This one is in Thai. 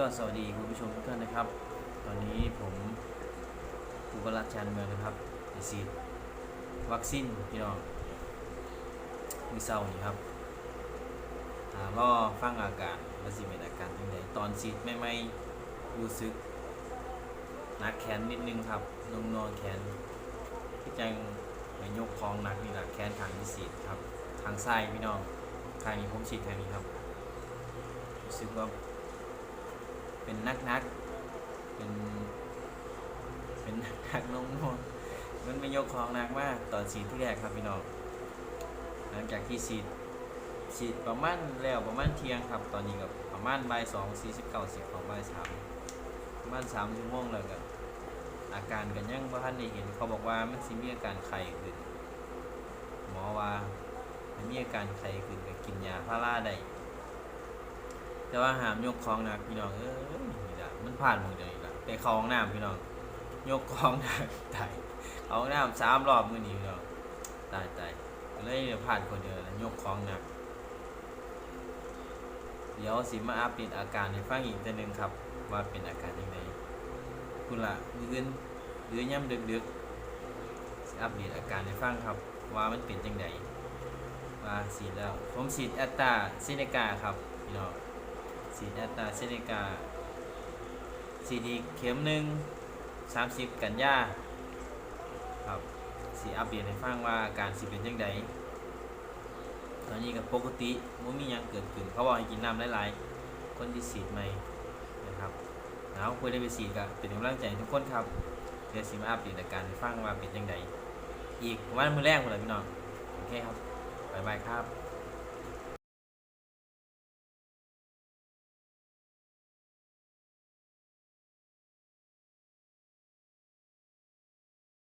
ก็สวัสดีคุณผู้ชมทุกท่านนะครับ ตอนนี้ผมอุบลรัตน์ชานเมืองนะครับไปฉีดวัคซีนพี่น้องมือเศร้านี่ครับอ่ารอฟังอาการว่าสิเป็นอาการยังไงตอนฉีดไม่ไม่รู้สึกนักแขนนิดนึงครับนงนอนแขนที่จังไปยกของหนักนี่แหละแขนทางที่ฉีดครับ ทางซ้ายพี่น้องทางนี้ผมฉีดทางนี้ครับรู้สึกว่า เป็นนักนักเป็น เป็นนักนักลงนวมันไม่ยกของนักมากตอนฉีดที่แรกครับพี่น้องหลังจากที่ฉีดฉีดประมาณแล้วประมาณเที่ยงครับ ตอนนี้กับประมาณบ่ายสองสี่สิบเก้าสิบของบ่ายสามประมาณสามชั่วโมงแล้วกับอาการกันยังว่าท่านได้เห็นเขาบอกว่ามันสิมีอาการไข้ขึ้นหมอว่ามันมีอาการไข้ขึ้นก็กินยาพาราได้ แต่ว่าหามยกของหนักพี่น้องเอ้ยนี่ละมันผ่านหมดเลยละไปเข้าห้องน้ำพี่น้องยกของหนักตายเขาห้องน้ำสามรอบมือนี้พี่น้องตายตายเลยผ่านคนเดียวแล้วยกของหนักเดี๋ยวสิมาอัปเดตอาการให้ฟังอีกทีหนึงครับ ว่าเป็นอาการยังไงคุณละมื้ออื่นหรือย่ำดึกๆอัปเดตอาการให้ฟังครับ ว่ามันเป็นจังไดว่าฉีแล้วผมฉีดแอตตาซินกาครับพี่น้อง ฉีดแอตตาเซเนกาซีดีเข็มหนึ่งสามสิบกันยาครับสีอัปเดตให้ฟังว่าอาการสิเป็นยังไงตอนนี้กับปกติไม่มียังเกิดขึ้นเขาบอกให้กินน้ำหลายๆคนที่ฉีดใหม่นะครับแล้วคุยได้ไปฉีดก็เป็นกำลังใจทุกคนครับเดี๋ยวสิมาอัปเดตอาการให้ฟังว่าเป็นยังไงอีกวันมือแรกหมดเลยพี่น้องโอเคครับบายบายครับ